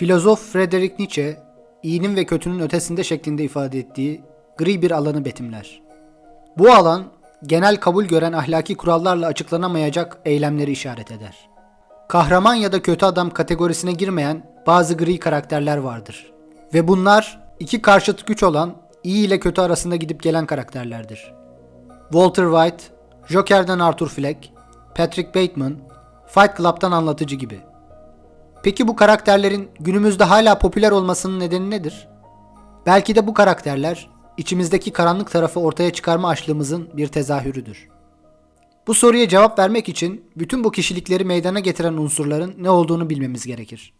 Filozof Friedrich Nietzsche, iyinin ve kötünün ötesinde şeklinde ifade ettiği gri bir alanı betimler. Bu alan, genel kabul gören ahlaki kurallarla açıklanamayacak eylemleri işaret eder. Kahraman ya da kötü adam kategorisine girmeyen bazı gri karakterler vardır. Ve bunlar iki karşıt güç olan iyi ile kötü arasında gidip gelen karakterlerdir. Walter White, Joker'den Arthur Fleck, Patrick Bateman, Fight Club'tan anlatıcı gibi. Peki bu karakterlerin günümüzde hala popüler olmasının nedeni nedir? Belki de bu karakterler içimizdeki karanlık tarafı ortaya çıkarma açlığımızın bir tezahürüdür. Bu soruya cevap vermek için bütün bu kişilikleri meydana getiren unsurların ne olduğunu bilmemiz gerekir.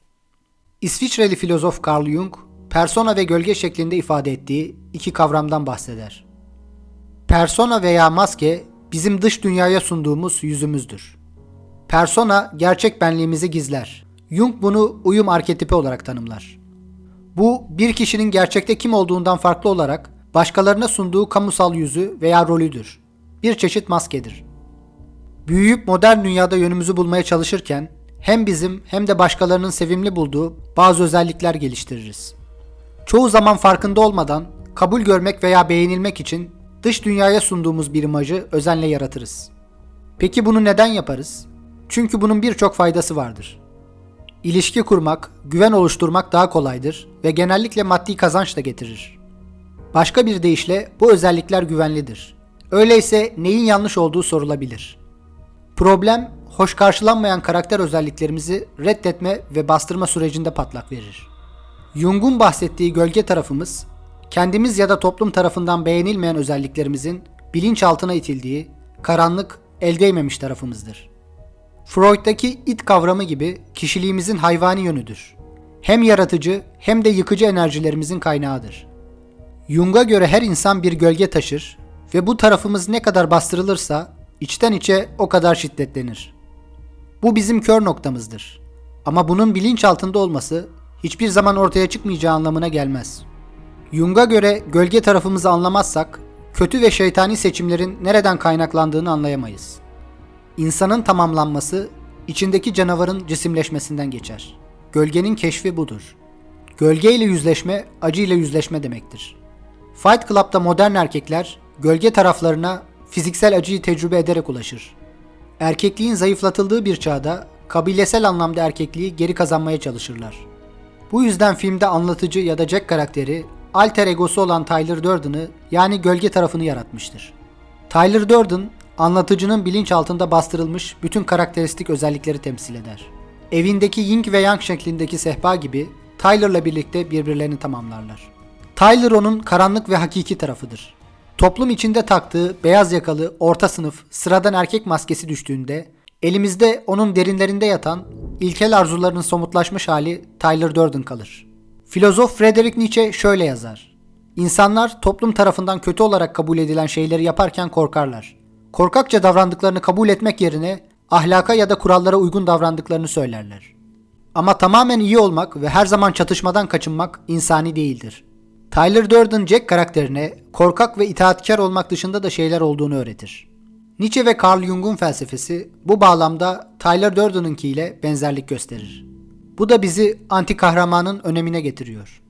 İsviçreli filozof Carl Jung, persona ve gölge şeklinde ifade ettiği iki kavramdan bahseder. Persona veya maske bizim dış dünyaya sunduğumuz yüzümüzdür. Persona gerçek benliğimizi gizler. Jung bunu uyum arketipi olarak tanımlar. Bu bir kişinin gerçekte kim olduğundan farklı olarak başkalarına sunduğu kamusal yüzü veya rolüdür. Bir çeşit maskedir. Büyüyüp modern dünyada yönümüzü bulmaya çalışırken hem bizim hem de başkalarının sevimli bulduğu bazı özellikler geliştiririz. Çoğu zaman farkında olmadan kabul görmek veya beğenilmek için dış dünyaya sunduğumuz bir imajı özenle yaratırız. Peki bunu neden yaparız? Çünkü bunun birçok faydası vardır. İlişki kurmak, güven oluşturmak daha kolaydır ve genellikle maddi kazanç da getirir. Başka bir deyişle bu özellikler güvenlidir. Öyleyse neyin yanlış olduğu sorulabilir. Problem, hoş karşılanmayan karakter özelliklerimizi reddetme ve bastırma sürecinde patlak verir. Jung'un bahsettiği gölge tarafımız, kendimiz ya da toplum tarafından beğenilmeyen özelliklerimizin bilinçaltına itildiği, karanlık, el değmemiş tarafımızdır. Freud'daki it kavramı gibi kişiliğimizin hayvani yönüdür. Hem yaratıcı hem de yıkıcı enerjilerimizin kaynağıdır. Jung'a göre her insan bir gölge taşır ve bu tarafımız ne kadar bastırılırsa içten içe o kadar şiddetlenir. Bu bizim kör noktamızdır. Ama bunun bilinç altında olması hiçbir zaman ortaya çıkmayacağı anlamına gelmez. Jung'a göre gölge tarafımızı anlamazsak kötü ve şeytani seçimlerin nereden kaynaklandığını anlayamayız. İnsanın tamamlanması içindeki canavarın cisimleşmesinden geçer. Gölgenin keşfi budur. Gölge ile yüzleşme, acı ile yüzleşme demektir. Fight Club'da modern erkekler gölge taraflarına fiziksel acıyı tecrübe ederek ulaşır. Erkekliğin zayıflatıldığı bir çağda kabilesel anlamda erkekliği geri kazanmaya çalışırlar. Bu yüzden filmde anlatıcı ya da Jack karakteri alter egosu olan Tyler Durden'ı yani gölge tarafını yaratmıştır. Tyler Durden anlatıcının bilinç altında bastırılmış bütün karakteristik özellikleri temsil eder. Evindeki yin ve yang şeklindeki sehpa gibi Tyler'la birlikte birbirlerini tamamlarlar. Tyler onun karanlık ve hakiki tarafıdır. Toplum içinde taktığı beyaz yakalı, orta sınıf, sıradan erkek maskesi düştüğünde elimizde onun derinlerinde yatan ilkel arzularının somutlaşmış hali Tyler Durden kalır. Filozof Friedrich Nietzsche şöyle yazar. İnsanlar toplum tarafından kötü olarak kabul edilen şeyleri yaparken korkarlar. Korkakça davrandıklarını kabul etmek yerine ahlaka ya da kurallara uygun davrandıklarını söylerler. Ama tamamen iyi olmak ve her zaman çatışmadan kaçınmak insani değildir. Tyler Durden Jack karakterine korkak ve itaatkar olmak dışında da şeyler olduğunu öğretir. Nietzsche ve Carl Jung'un felsefesi bu bağlamda Tyler Durden'ınkiyle benzerlik gösterir. Bu da bizi anti kahramanın önemine getiriyor.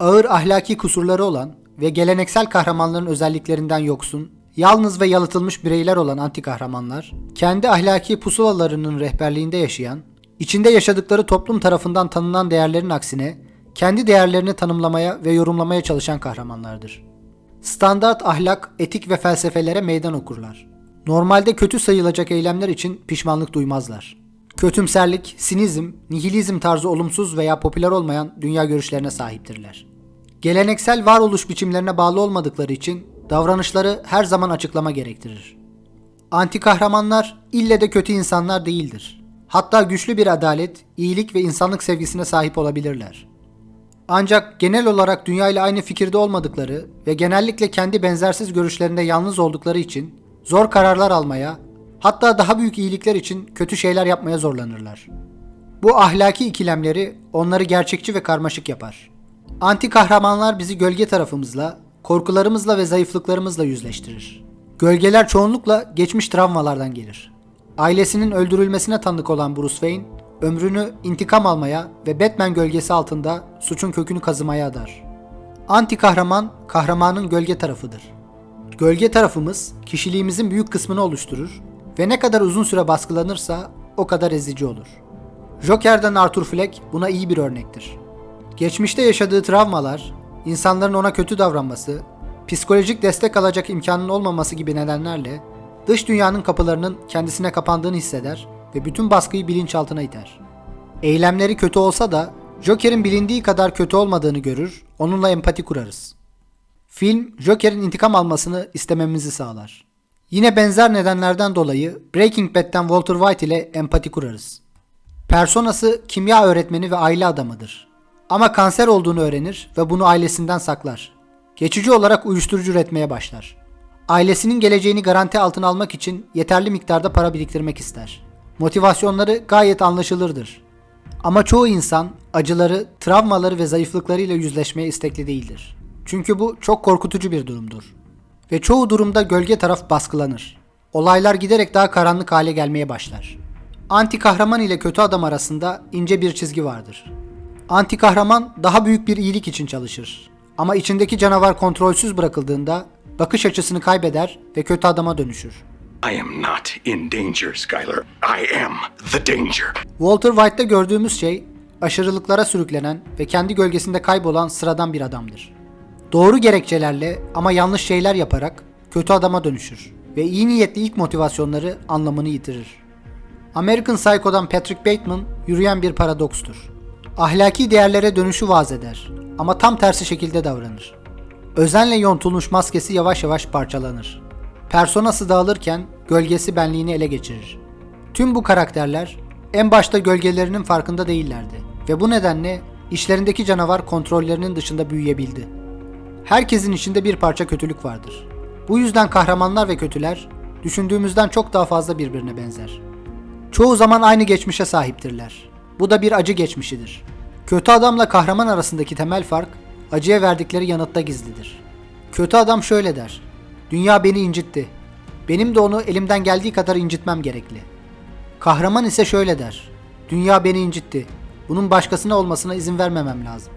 Ağır ahlaki kusurları olan ve geleneksel kahramanların özelliklerinden yoksun, yalnız ve yalıtılmış bireyler olan anti kahramanlar, kendi ahlaki pusulalarının rehberliğinde yaşayan, içinde yaşadıkları toplum tarafından tanınan değerlerin aksine kendi değerlerini tanımlamaya ve yorumlamaya çalışan kahramanlardır. Standart ahlak, etik ve felsefelere meydan okurlar. Normalde kötü sayılacak eylemler için pişmanlık duymazlar. Kötümserlik, sinizm, nihilizm tarzı olumsuz veya popüler olmayan dünya görüşlerine sahiptirler. Geleneksel varoluş biçimlerine bağlı olmadıkları için davranışları her zaman açıklama gerektirir. Anti kahramanlar ille de kötü insanlar değildir. Hatta güçlü bir adalet, iyilik ve insanlık sevgisine sahip olabilirler. Ancak genel olarak dünya ile aynı fikirde olmadıkları ve genellikle kendi benzersiz görüşlerinde yalnız oldukları için zor kararlar almaya, hatta daha büyük iyilikler için kötü şeyler yapmaya zorlanırlar. Bu ahlaki ikilemleri onları gerçekçi ve karmaşık yapar. Anti kahramanlar bizi gölge tarafımızla, korkularımızla ve zayıflıklarımızla yüzleştirir. Gölgeler çoğunlukla geçmiş travmalardan gelir. Ailesinin öldürülmesine tanık olan Bruce Wayne, ömrünü intikam almaya ve Batman gölgesi altında suçun kökünü kazımaya adar. Anti kahraman, kahramanın gölge tarafıdır. Gölge tarafımız kişiliğimizin büyük kısmını oluşturur ve ne kadar uzun süre baskılanırsa o kadar ezici olur. Joker'den Arthur Fleck buna iyi bir örnektir. Geçmişte yaşadığı travmalar, insanların ona kötü davranması, psikolojik destek alacak imkanın olmaması gibi nedenlerle dış dünyanın kapılarının kendisine kapandığını hisseder ve bütün baskıyı bilinçaltına iter. Eylemleri kötü olsa da Joker'in bilindiği kadar kötü olmadığını görür, onunla empati kurarız. Film, Joker'in intikam almasını istememizi sağlar. Yine benzer nedenlerden dolayı Breaking Bad'den Walter White ile empati kurarız. Personası kimya öğretmeni ve aile adamıdır. Ama kanser olduğunu öğrenir ve bunu ailesinden saklar. Geçici olarak uyuşturucu üretmeye başlar. Ailesinin geleceğini garanti altına almak için yeterli miktarda para biriktirmek ister. Motivasyonları gayet anlaşılırdır. Ama çoğu insan acıları, travmaları ve zayıflıklarıyla yüzleşmeye istekli değildir. Çünkü bu çok korkutucu bir durumdur. Ve çoğu durumda gölge taraf baskılanır. Olaylar giderek daha karanlık hale gelmeye başlar. Anti kahraman ile kötü adam arasında ince bir çizgi vardır. Anti kahraman daha büyük bir iyilik için çalışır. Ama içindeki canavar kontrolsüz bırakıldığında bakış açısını kaybeder ve kötü adama dönüşür. I am not in danger, Skylar. I am the danger. Walter White'da gördüğümüz şey aşırılıklara sürüklenen ve kendi gölgesinde kaybolan sıradan bir adamdır. Doğru gerekçelerle ama yanlış şeyler yaparak kötü adama dönüşür ve iyi niyetli ilk motivasyonları anlamını yitirir. American Psycho'dan Patrick Bateman yürüyen bir paradokstur. Ahlaki değerlere dönüşü vaaz eder ama tam tersi şekilde davranır. Özenle yontulmuş maskesi yavaş yavaş parçalanır. Personası dağılırken gölgesi benliğini ele geçirir. Tüm bu karakterler en başta gölgelerinin farkında değillerdi ve bu nedenle işlerindeki canavar kontrollerinin dışında büyüyebildi. Herkesin içinde bir parça kötülük vardır. Bu yüzden kahramanlar ve kötüler düşündüğümüzden çok daha fazla birbirine benzer. Çoğu zaman aynı geçmişe sahiptirler. Bu da bir acı geçmişidir. Kötü adamla kahraman arasındaki temel fark acıya verdikleri yanıtta gizlidir. Kötü adam şöyle der. Dünya beni incitti. Benim de onu elimden geldiği kadar incitmem gerekli. Kahraman ise şöyle der. Dünya beni incitti. Bunun başkasına olmasına izin vermemem lazım.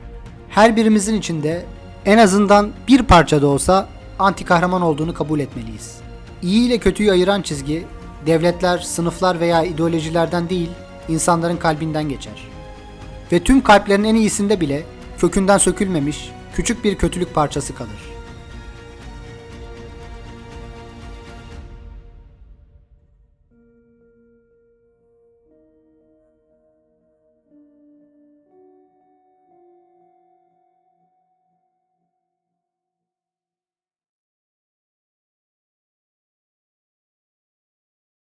Her birimizin içinde en azından bir parça da olsa anti kahraman olduğunu kabul etmeliyiz. İyi ile kötüyü ayıran çizgi devletler, sınıflar veya ideolojilerden değil, insanların kalbinden geçer. Ve tüm kalplerin en iyisinde bile kökünden sökülmemiş küçük bir kötülük parçası kalır.